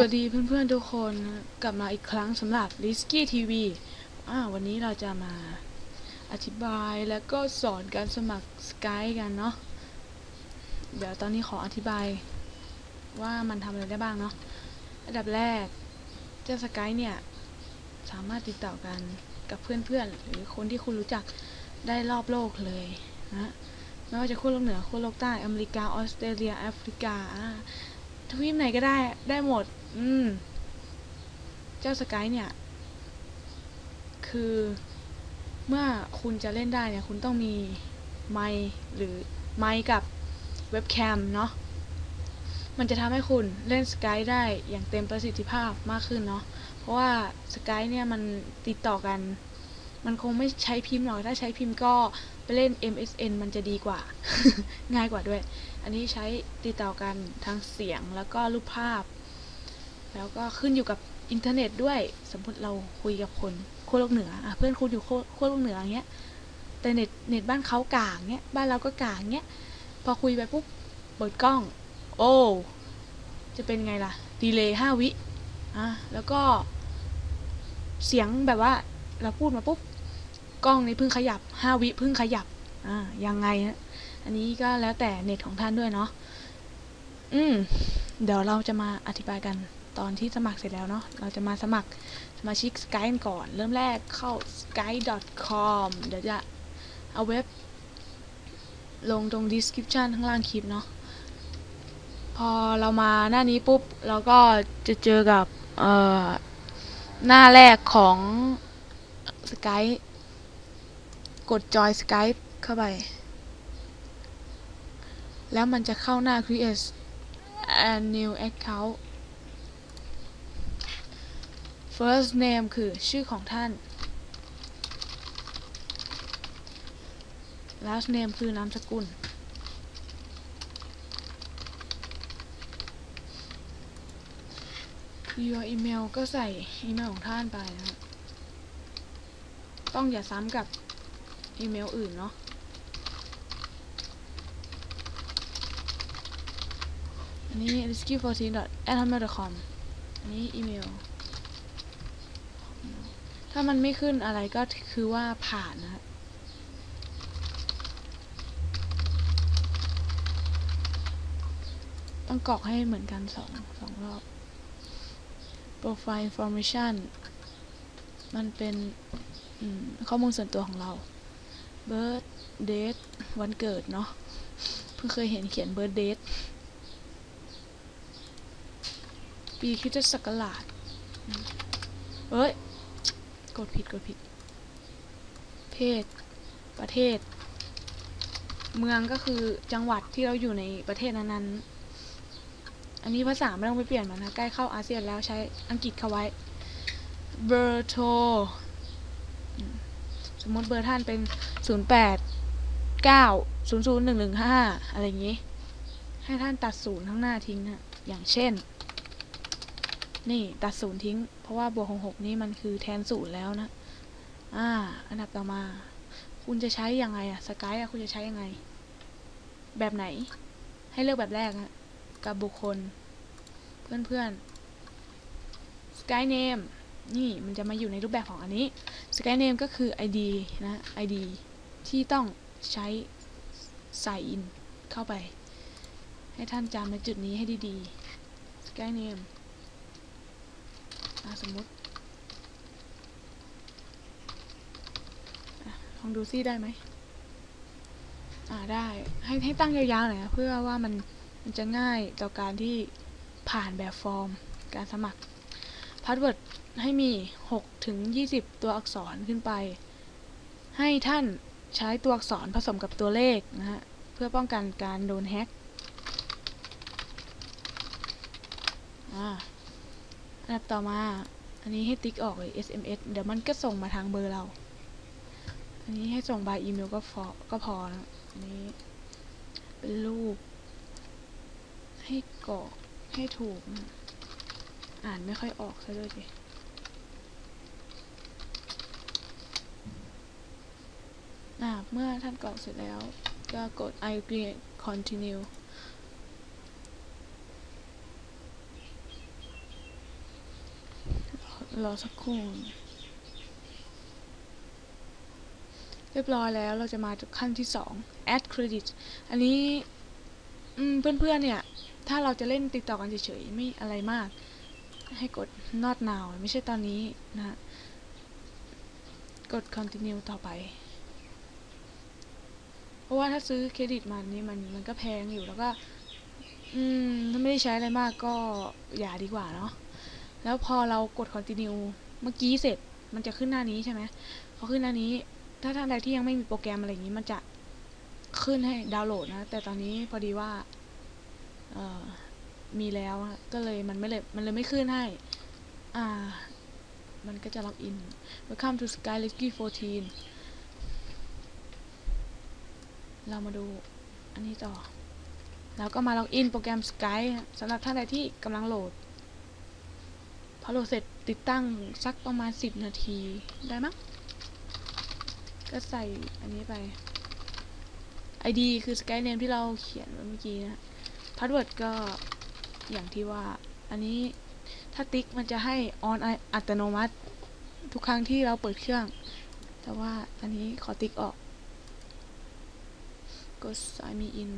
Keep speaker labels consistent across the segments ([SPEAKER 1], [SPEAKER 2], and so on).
[SPEAKER 1] สวัสดีเพื่อนๆทุกคนกลับมาอีกครั้งสำหรับ Risky TV อ่าวันนี้เราจะมาอธิบายแล้วก็สอนการสมัคร Skype กันเนาะเดี๋ยวตอนนี้ขออธิบายว่ามันทำอะไรได้บ้างเนาะอันดับแรกเจ้า Skype เนี่ย สามารถติดต่อกันกับเพื่อนๆ หรือคนที่คุณรู้จักได้รอบโลกเลยนะไม่ว่าจะขั้วโลกเหนือขั้วโลกใต้อเมริกาออสเตรเลียแอฟริกาอ่า ทวีปไหนก็ได้ได้หมด อืม เจ้าสกายเนี่ย คือ เมื่อคุณจะเล่นได้เนี่ย คุณต้องมีไมค์หรือไมค์กับเว็บแคมเนาะมันจะทำให้คุณเล่นสกายได้อย่างเต็มประสิทธิภาพมากขึ้นเนาะเพราะว่าสกายเนี่ยมันติดต่อกัน มันคงไม่ใช้พิมพ์หรอกถ้าใช้พิมพ์ก็ ไปเล่น MSN มันจะดีกว่า ง่ายกว่าด้วย อันนี้ใช้ติดต่อกันทางเสียงแล้วก็รูปภาพ แล้วก็ขึ้นอยู่กับอินเทอร์เน็ตด้วย สมมติเราคุยกับคนขั้วโลกเหนืออเพื่อนคุณอยู่ขั้วโลกเหนืออย่างเงี้ย แต่เน็ตเน็ตบ้านเขากลางเงี้ย บ้านเราก็กลางเงี้ย พอคุยไปปุ๊บเปิดกล้อง โอ้ จะเป็นไงล่ะ ดีเลย์ห้าวิอะแล้วก็เสียงแบบว่าเราพูดมาปุ๊บ กล้องนี้เพิ่งขยับห้าวิเพิ่งขยับ อ่า ยังไงฮะอันนี้ก็แล้วแต่เน็ตของท่านด้วยเนาะ อืม เดี๋ยวเราจะมาอธิบายกันตอนที่สมัครเสร็จแล้วเนาะ เราจะมาสมัครสมาชิก Skype ก่อน เริ่มแรกเข้า skype.com เดี๋ยวจะเอาเว็บ ลงตรง description ข้างล่างคลิปเนาะ พอเรามาหน้านี้ปุ๊บ เราก็จะเจอกับ เอ่อ หน้าแรกของ Skype กดจอย Skype เข้าไป แล้วมันจะเข้าหน้า create a new account first name คือชื่อของท่าน last name คือนามสกุล your email ก็ใส่อีเมลของท่านไปนะต้องอย่าซ้ำกับ อีเมลอื่นเนาะอันนี้ risky14.athmail.com อันนี้อีเมล ถ้ามันไม่ขึ้นอะไรก็คือว่าผ่านนะต้องกรอกให้เหมือนกันสองสองรอบ profile information มันเป็นข้อมูลส่วนตัวของเรา birth date วันเกิดเนาะเพิ่งเคยเห็นเขียน birth date ปีคริสตศักราชเอ้ย กดผิด กดผิด เพศ ประเทศ เมืองก็คือจังหวัดที่เราอยู่ในประเทศนั้นๆ อันนี้ภาษาไม่ต้องไปเปลี่ยนมันนะ ใกล้เข้าอาเซียนแล้วใช้อังกฤษเข้าไว้ เบอร์โทร มมติเบอร์ท่านเป็น 08 9 00 115 อะไรอย่างนี้ ให้ท่านตัดศูนย์ข้างหน้าทิ้งนะอย่างเช่น นี่ตัดศูนย์ทิ้ง เพราะว่าบวกของหกนี้มันคือแทนศูนย์แล้วนะ อ่า อันดับต่อมา คุณจะใช้ยังไงอะสกายอะคุณจะใช้ยังไง แบบไหน ให้เลือกแบบแรกอะกับบุคคล เพื่อนเพื่อนสกายเนม นี่มันจะมาอยู่ในรูปแบบของอันนี้สกายเนมก็คือ ID นะ ID ที่ต้องใช้ใส่อินเข้าไป ให้ท่านจำในจุดนี้ให้ดีๆสกายเนมสมมติลองดูซิได้ไหมอ่าได้ให้ให้ตั้งยาวๆหน่อยนะเพื่อว่ามันมันจะง่ายต่อการที่ผ่านแบบฟอร์ม การสมัครพาสเวิร์ด ให้มี 6 ถึง 20 ตัวอักษรขึ้นไป ให้ท่านใช้ตัวอักษรผสมกับตัวเลขนะฮะ เพื่อป้องกันการโดนแฮ็กอ่าอันดับต่อมา อันนี้ให้ติ๊กออกเลย SMS เดี๋ยวมันก็ส่งมาทางเบอร์เรา อันนี้ให้ส่งบายอีเมลก็พอก็พอนะอันนี้เป็นรูป ให้กรอกให้ถูก อ่านไม่ค่อยออกซะด้วยดิอ่า เมื่อท่านกรอกเสร็จแล้ว ก็กด I agree continue รอสักครู่เรียบร้อยแล้วเราจะมาขั้นที่สอง add credit อันนี้อืมเพื่อนๆเนี่ย ถ้าเราจะเล่นติดต่อกันเฉยๆ ไม่อะไรมาก ให้กด not now ไม่ใช่ตอนนี้นะ กด continue ต่อไป เพราะว่าถ้าซื้อเครดิตมันนี่มันมันก็แพงอยู่แล้วก็ อืมถ้าไม่ได้ใช้อะไรมากก็อย่าดีกว่าเนาะแล้วพอเรากด continue เมื่อกี้เสร็จมันจะขึ้นหน้านี้ใช่ไหมพอขึ้นหน้านี้ ถ้าท่านใดที่ยังไม่มีโปรแกรมอะไรอย่างนี้มันจะขึ้นให้ดาวน์โหลดนะ แต่ตอนนี้พอดีว่าเออมีแล้วก็เลยมันไม่เลยมันเลยไม่ขึ้นให้ อ่า มันก็จะล็อกอิน Welcome to Sky Rescue 14 เรามาดูอันนี้ต่อ แล้วก็มาล็อกอินโปรแกรม Sky สำหรับท่านใดที่กำลังโหลด พอโหลดเสร็จติดตั้งสักประมาณ 10 นาทีได้มั้งก็ใส่อันนี้ไป ID คือ Sky Name ที่เราเขียนไว้เมื่อกี้นะ Password ก็อย่างที่ว่า อันนี้ถ้าติ๊กมันจะให้ on อัตโนมัติ ทุกครั้งที่เราเปิดเครื่อง แต่ว่าอันนี้ขอติ๊กออก กด sign me in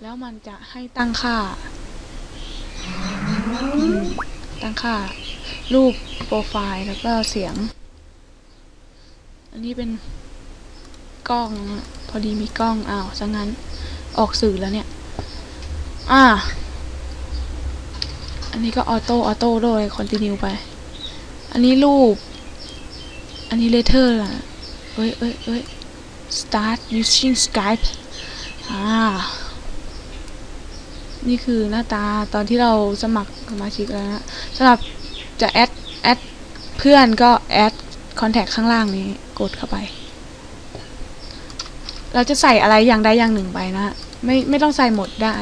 [SPEAKER 1] แล้วมันจะให้ตั้งค่า ตั้งค่า รูปโปรไฟล์แล้วก็เสียง อันนี้เป็นกล้อง พอดีมีกล้องอ้าวซะงั้นออกสื่อแล้วเนี่ย อ่า อันนี้ก็ออโต้ออโต้ด้วยคอนติเนียไป อันนี้รูป อันนี้เลเทอร์ล่ะเอ้ยเอ้ยเอ้ย start using Skype อ่า นี่คือหน้าตาตอนที่เราสมัครสมาชิกแล้วนะสำหรับจะแอดแอดเพื่อนก็แอดคอนแทคข้างล่างนี้กดเข้าไป เราจะใส่อะไรอย่างใดอย่างหนึ่งไปนะ ไม่ไม่ต้องใส่หมดได้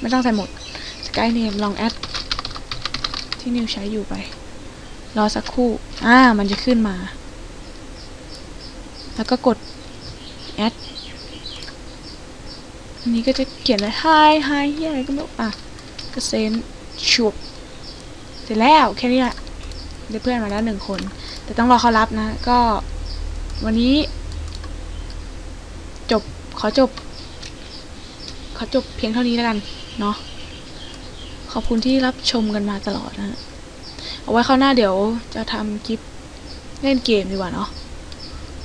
[SPEAKER 1] ไม่ต้องใส่หมด Sky Name ลองแอดที่นิวใช้อยู่ไป รอสักครู่ อ่า มันจะขึ้นมา แล้วก็กด แอดอันนี้ก็จะเขียนเลย hi hi เหียอะไรก็ไม่รู้อะก็เซนชุบเสร็จแล้วแค่นี้แหละได้เพื่อนมาแล้วหนึ่งคน แต่ต้องรอเขารับนะ ก็ วันนี้ จบขอจบ ขอจบเพียงเท่านี้แล้วกัน เนาะขอบคุณที่รับชมกันมาตลอดนะ เอาไว้คราวหน้าเดี๋ยวจะทำคลิปเล่นเกมดีกว่าเนาะ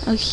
[SPEAKER 1] โอเค